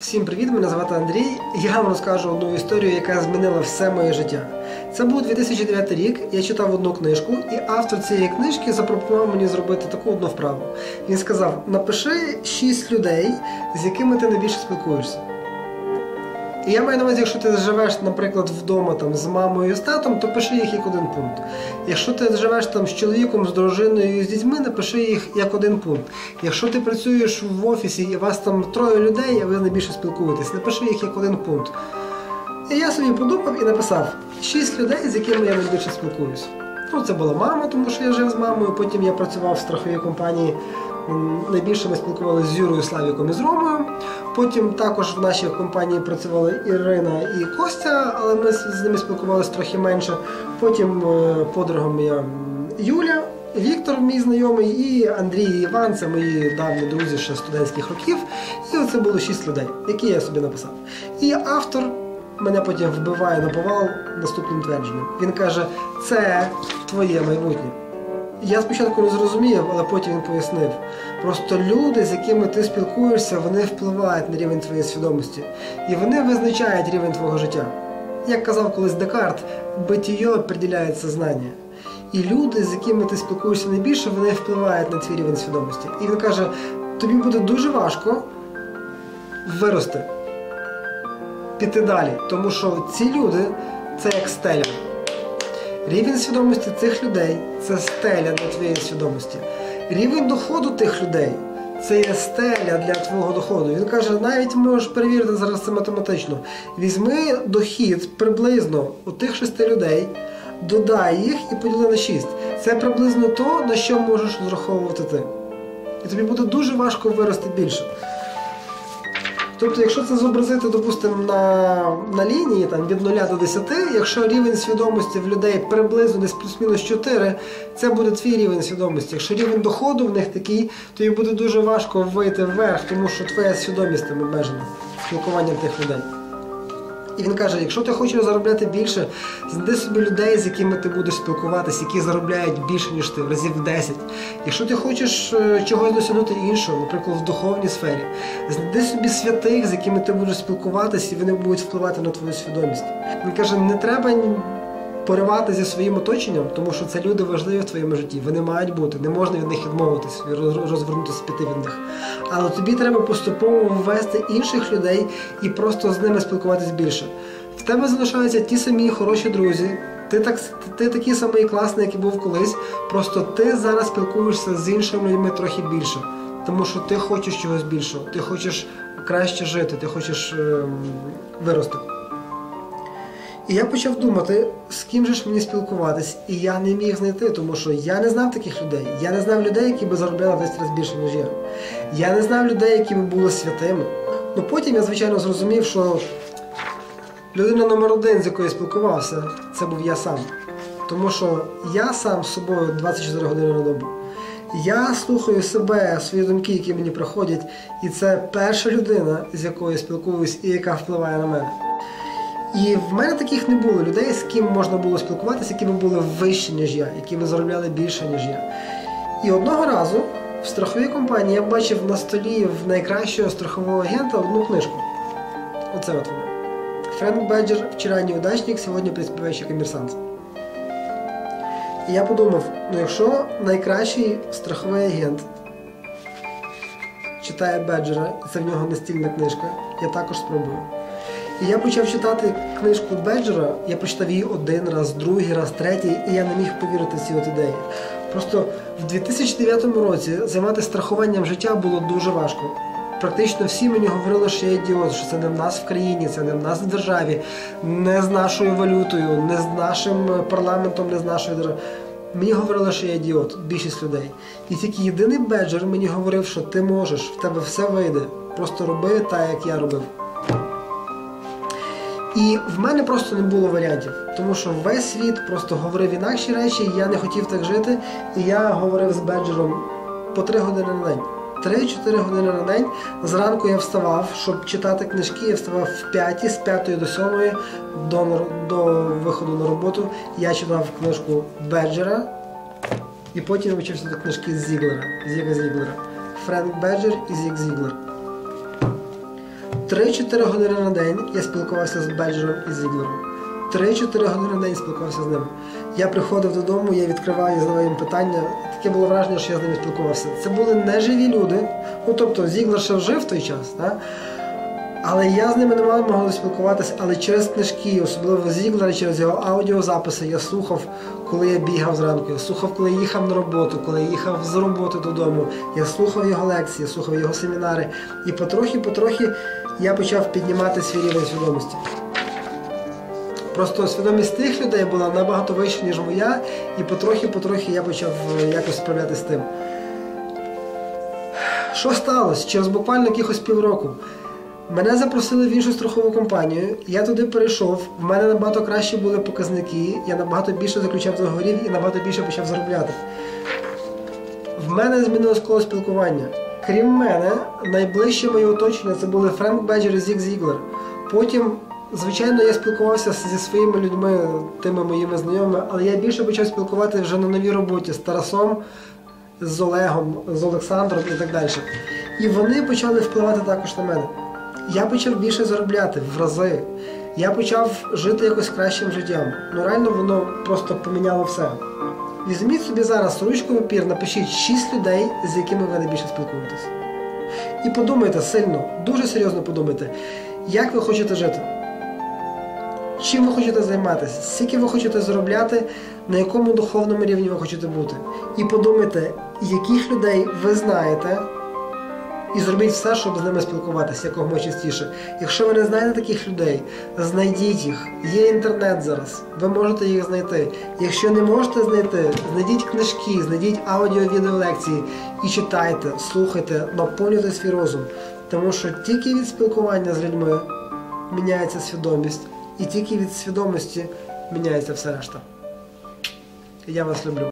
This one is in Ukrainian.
Всім привіт! Мене звати Андрій. Я вам розкажу одну історію, яка змінила все моє життя. Це був 2009 рік. Я читав одну книжку, і автор цієї книжки запропонував мені зробити таку одну вправу. Він сказав: напиши 6 людей, з якими ти найбільше спілкуєшся. І я маю на увазі, якщо ти живеш, наприклад, вдома там з мамою і з татом, то пиши їх як один пункт. Якщо ти живеш там з чоловіком, з дружиною і з дітьми, напиши їх як один пункт. Якщо ти працюєш в офісі і вас там троє людей, а ви найбільше спілкуєтесь, напиши їх як один пункт. І я собі подумав і написав шість людей, з якими я найбільше спілкуюся. Ну, це була мама, тому що я жив з мамою. Потім я працював в страховій компанії. Найбільше ми спілкувалися з Юрою Славіком і з Ромою. Потім також в нашій компанії працювали Ірина і Костя, але ми з ними спілкувалися трохи менше. Потім е, подругами я Юля, Віктор, мій знайомий, і Андрій і Іван це мої давні друзі ще студентських років. І оце було шість людей, які я собі написав. І автор мене потім вбиває на повал наступним твердженням. Він каже: це твоє майбутнє. Я спочатку не зрозумів, але потім він пояснив. Просто люди, з якими ти спілкуєшся, вони впливають на рівень твоєї свідомості. І вони визначають рівень твого життя. Як казав колись Декарт, битіє определяє сознання. І люди, з якими ти спілкуєшся найбільше, вони впливають на твій рівень свідомості. І він каже: тобі буде дуже важко вирости, піти далі. Тому що ці люди це як стеля. Рівень свідомості цих людей це стеля для твоєї свідомості. Рівень доходу тих людей це є стеля для твого доходу. Він каже, навіть можеш перевірити зараз це математично. Візьми дохід приблизно у тих шести людей, додай їх і поділи на шість. Це приблизно то, на що можеш розраховувати ти. І тобі буде дуже важко вирости більше. Тобто, якщо це зобразити, допустимо, на, на лінії там, від 0 до 10, якщо рівень свідомості в людей приблизно десь плюс-мінус 4, це буде твій рівень свідомості. Якщо рівень доходу в них такий, то їй буде дуже важко вийти вверх, тому що твоя свідомість там обмежена спілкуванням тих людей. І він каже: якщо ти хочеш заробляти більше, знайди собі людей, з якими ти будеш спілкуватися, які заробляють більше, ніж ти, в разів 10. Якщо ти хочеш е, чогось досягнути іншого, наприклад, в духовній сфері, знайди собі святих, з якими ти будеш спілкуватися, і вони будуть впливати на твою свідомість. Він каже, не треба поривати зі своїм оточенням, тому що це люди важливі в твоєму житті. Вони мають бути, не можна від них відмовитись розвернутися, піти від них. Але тобі треба поступово ввести інших людей і просто з ними спілкуватись більше. В тебе залишаються ті самі хороші друзі. Ти так ти такий самий класний, як і був колись. Просто ти зараз спілкуєшся з іншими людьми трохи більше, тому що ти хочеш чогось більшого, ти хочеш краще жити, ти хочеш ем, вирости. І я почав думати, з ким же ж мені спілкуватись, і я не міг знайти, тому що я не знав таких людей. Я не знав людей, які би заробляли в 10 разів більше, ніж я. Я не знав людей, які би були святими. Ну потім я, звичайно, зрозумів, що людина номер один, з якою я спілкувався, це був я сам. Тому що я сам з собою 24 години на добу. Я слухаю себе, свої думки, які мені приходять, і це перша людина, з якою я спілкуюсь і яка впливає на мене. І в мене таких не було людей, з ким можна було спілкуватися, які були вищі, ніж я, які заробляли більше, ніж я. І одного разу в страховій компанії я бачив на столі в найкращого страхового агента одну книжку. Оце от вона. Френк Беджер вчора неудачник, сьогодні приспіваючий комерсант. І я подумав: ну якщо найкращий страховий агент читає Беджера, і це в нього настільна книжка, я також спробую. І я почав читати книжку Беджера, я прочитав її один раз, другий раз, третій, і я не міг повірити ці от ідеї. Просто в 2009 році займатися страхуванням життя було дуже важко. Практично всі мені говорили, що я ідіот, що це не в нас в країні, це не в нас в державі, не з нашою валютою, не з нашим парламентом, не з нашою державою. Мені говорили, що я ідіот, більшість людей. І тільки єдиний беджер мені говорив, що ти можеш, в тебе все вийде. Просто роби так, як я робив. І в мене просто не було варіантів, тому що весь світ просто говорив інакші речі, я не хотів так жити. І я говорив з Беджером по 3 години на день. 3-4 години на день. Зранку я вставав, щоб читати книжки, я вставав в 5, з 5 до 7 до, до виходу на роботу. Я читав книжку Беджера, і потім вчився до книжки Зіглера, Зіга Зіглера. Френк Беджер і Зіг Зіглер. 3-4 години на день я спілкувався з Беджером і Зіглером. 3-4 години на день спілкувався з ними. Я приходив додому, я відкривав і задавав їм питання. Таке було враження, що я з ними спілкувався. Це були неживі люди. Ну тобто Зіглер ще жив в той час, да? але я з ними не мав можливості спілкуватися, але через книжки, особливо Зіглера, через його аудіозаписи, я слухав, коли я бігав зранку, я слухав, коли я їхав на роботу, коли я їхав з роботи додому. Я слухав його лекції, слухав його семінари. І потрохи-потрохи я почав піднімати свій рівень свідомості. Просто свідомість тих людей була набагато вища, ніж моя, і потрохи-потрохи я почав е, якось справлятися з тим. Що сталося? Через буквально якихось півроку. Мене запросили в іншу страхову компанію, я туди перейшов, в мене набагато кращі були показники, я набагато більше заключав договорів і набагато більше почав заробляти. В мене змінилось коло спілкування. Крім мене, найближче моє оточення це були Френк Беджер і Зік Зіглер. Потім, звичайно, я спілкувався зі своїми людьми, тими моїми знайомими, але я більше почав спілкуватися вже на новій роботі з Тарасом, з Олегом, з Олександром і так далі. І вони почали впливати також на мене. Я почав більше заробляти в рази. Я почав жити якось кращим життям. Ну реально воно просто поміняло все. Візьміть собі зараз ручку папір, напишіть 6 людей, з якими ви найбільше спілкуєтесь. І подумайте сильно, дуже серйозно подумайте, як ви хочете жити. Чим ви хочете займатися, скільки ви хочете заробляти, на якому духовному рівні ви хочете бути. І подумайте, яких людей ви знаєте, і зробіть все, щоб з ними спілкуватися якомога частіше. Якщо ви не знаєте таких людей, знайдіть їх. Є інтернет зараз, ви можете їх знайти. Якщо не можете знайти, знайдіть книжки, знайдіть аудіо-відеолекції і читайте, слухайте, наповнюйте свій розум. Тому що тільки від спілкування з людьми міняється свідомість, і тільки від свідомості міняється все решта. Я вас люблю.